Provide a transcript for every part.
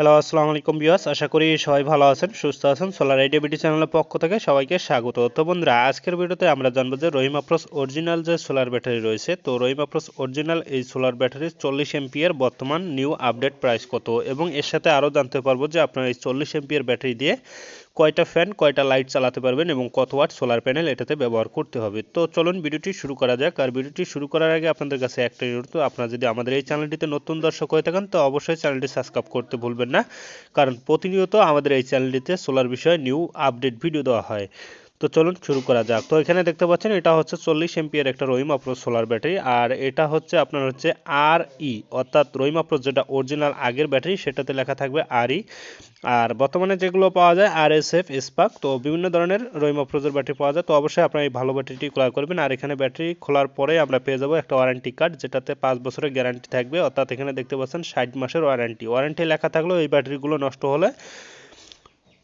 Hello আসসালামু আলাইকুম বিয়াস আশা করি সবাই ভালো আছেন, সুস্থ আছেন। সোলার আইডিয়া বিটি চ্যানেলের পক্ষ থেকে সবাইকে স্বাগত। তো বন্ধুরা, আজকের ভিডিওতে আমরা জানব যে রহিম আপ্রোস অরিজিনাল যে সোলার ব্যাটারি রয়েছে, তো রহিম আপ্রোস অরিজিনাল এই সোলার ব্যাটারি চল্লিশ এমপিয়ার বর্তমান নিউ আপডেট প্রাইস কত? এবং এর সাথে আরও জানতে পারব যে আপনার এই চল্লিশ এমপিয়ার ব্যাটারি দিয়ে কয়টা ফ্যান, কয়টা লাইট চালাতে পারবেন এবং কত ওয়াট সোলার প্যানেল এটাতে ব্যবহার করতে হবে। তো চলুন ভিডিওটি শুরু করা যাক। আর ভিডিওটি শুরু করার আগে আপনাদের কাছে একটাই অনুরোধ, আপনারা যদি আমাদের এই চ্যানেলটিতে নতুন দর্শক হয়ে থাকেন, তো অবশ্যই চ্যানেলটি সাবস্ক্রাইব করতে ভুলবেন না। কারণ প্রতিনিয়ত আমাদের এই চ্যানেলটিতে সোলার বিষয়ে নিউ আপডেট ভিডিও দেওয়া হয়। তো চলুন শুরু করা যাক। তো এখানে দেখতে পাচ্ছেন, এটা হচ্ছে চল্লিশ এমপিয়ার একটা রহিম আপ্রোচ সোলার ব্যাটারি আর এটা হচ্ছে আপনার হচ্ছে আর ই অর্থাৎ রহিম আপ্রোচ যেটা অরিজিনাল আগের ব্যাটারি সেটাতে লেখা থাকবে আর ই আর বর্তমানে যেগুলো পাওয়া যায় আর এস এফ স্পাক তো বিভিন্ন ধরনের রহিম আপ্রোজের ব্যাটারি পাওয়া যায়। তো অবশ্যই আপনার এই ভালো ব্যাটারিটি ক্রয় করবেন। আর এখানে ব্যাটারি খোলার পরে আমরা পেয়ে যাব একটা ওয়ারেন্টি কার্ড যেটাতে পাঁচ বছরের গ্যারান্টি থাকবে। অর্থাৎ এখানে দেখতে পাচ্ছেন, ষাট মাসের ওয়ারেন্টি ওয়ারেন্টি লেখা থাকলেও এই ব্যাটারিগুলো নষ্ট হলে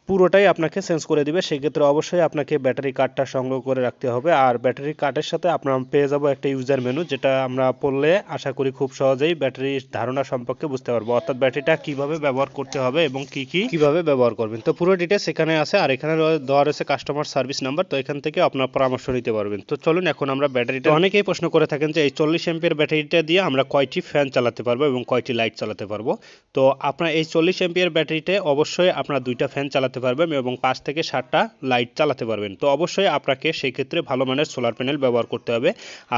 পুরোটাই আপনাকে চেঞ্জ করে দিবে। সেক্ষেত্রে অবশ্যই আপনাকে ব্যাটারি কার্ডটা সংগ্রহ করে রাখতে হবে। আর ব্যাটারি কার্ডের সাথে আপনার পেয়ে যাব একটা ইউজার মেনু যেটা আমরা পড়লে আশা করি খুব সহজেই ব্যাটারির ধারণা সম্পর্কে বুঝতে পারব। অর্থাৎ ব্যাটারিটা কীভাবে ব্যবহার করতে হবে এবং কি কি কীভাবে ব্যবহার করবেন। তো পুরো ডিটেলস এখানে আছে আর এখানে দেওয়া রয়েছে কাস্টমার সার্ভিস নাম্বার তো এখান থেকে আপনার পরামর্শ নিতে পারবেন। তো চলুন এখন আমরা ব্যাটারিটা অনেকেই প্রশ্ন করে থাকেন যে এই চল্লিশ এমপির ব্যাটারিটা দিয়ে আমরা কয়টি ফ্যান চালাতে পারব এবং কয়টি লাইট চালাতে পারব? তো আপনার এই চল্লিশ এমপিয়ার ব্যাটারিতে অবশ্যই আপনার দুইটা ফ্যান চালাতে পারবেন এবং পাঁচ থেকে সাতটা লাইট চালাতে পারবেন। তো অবশ্যই আপনাকে সেই ক্ষেত্রে ভালো মানের সোলার প্যানেল ব্যবহার করতে হবে।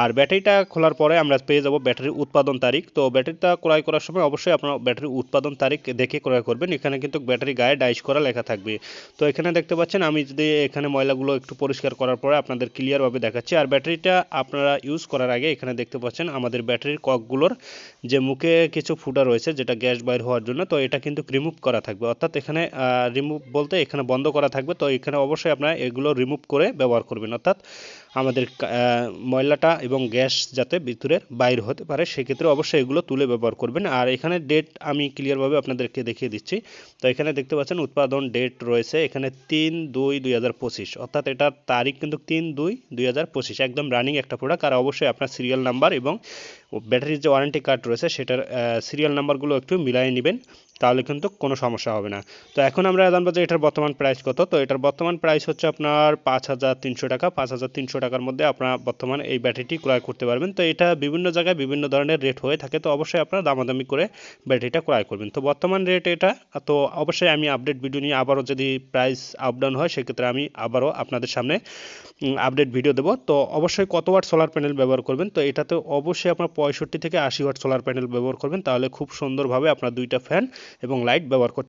আর ব্যাটারিটা খোলার পরে আমরা পেয়ে যাব ব্যাটারির উৎপাদন তারিখ। তো ব্যাটারিটা ক্রয় করার সময় অবশ্যই আপনার ব্যাটারির উৎপাদন তারিখ দেখে ক্রয় করবেন। এখানে কিন্তু ব্যাটারি গায়ে ডাইস করা লেখা থাকবে। তো এখানে দেখতে পাচ্ছেন, আমি যদি এখানে ময়লাগুলো একটু পরিষ্কার করার পরে আপনাদের ক্লিয়ারভাবে দেখাচ্ছি। আর ব্যাটারিটা আপনারা ইউজ করার আগে এখানে দেখতে পাচ্ছেন, আমাদের ব্যাটারির ককগুলোর যে মুখে কিছু ফুটা রয়েছে, যেটা গ্যাস বাইর হওয়ার জন্য, তো এটা কিন্তু রিমুভ করা থাকবে। অর্থাৎ এখানে রিমুভ বলতে এখানে বন্ধ করা থাকবে। তো এখানে অবশ্যই আপনারা এগুলো রিমুভ করে ব্যবহার করবেন। অর্থাৎ আমাদের ময়লাটা এবং গ্যাস যাতে ভিতরের বাইর হতে পারে, সেক্ষেত্রে অবশ্যই এগুলো তুলে ব্যবহার করবেন। আর এখানে ডেট আমি ক্লিয়ারভাবে আপনাদেরকে দেখিয়ে দিচ্ছি। তো এখানে দেখতে পাচ্ছেন উৎপাদন ডেট রয়েছে এখানে তিন দুই দুই অর্থাৎ এটার তারিখ কিন্তু তিন দুই দুই একদম রানিং একটা প্রোডাক্ট আর অবশ্যই আপনার সিরিয়াল নাম্বার এবং ব্যাটারির যে ওয়ারেন্টি কার্ড রয়েছে, সেটার সিরিয়াল নাম্বারগুলো একটু মিলাই নেবেন, তাহলে কিন্তু কোনো সমস্যা হবে না। তো এখন আমরা জানব যে এটার বর্তমান প্রাইস কত। তো এটার বর্তমান প্রাইস হচ্ছে আপনার পাঁচ হাজার তিনশো টাকা। পাঁচ হাজার তিনশো টাকার মধ্যে আপনার বর্তমান এই ব্যাটারিটি ক্রয় করতে পারবেন। তো এটা বিভিন্ন জায়গায় বিভিন্ন ধরনের রেট হয়ে থাকে, তো অবশ্যই আপনারা দামাদামি করে ব্যাটারিটা ক্রয় করবেন। তো বর্তমান রেট এটা, তো অবশ্যই আমি আপডেট ভিডিও নিয়ে আবারও যদি প্রাইস আপ ডাউন হয়, সেক্ষেত্রে আমি আবারও আপনাদের সামনে আপডেট ভিডিও দেবো। তো অবশ্যই কত ওয়াট সোলার প্যানেল ব্যবহার করবেন? তো এটাতে অবশ্যই আপনার পঁয়ষট্টি থেকে আশি ওয়াট সোলার প্যানেল ব্যবহার করবেন। তাহলে খুব সুন্দরভাবে আপনার দুইটা ফ্যান এবং লাইট ব্যবহার করতে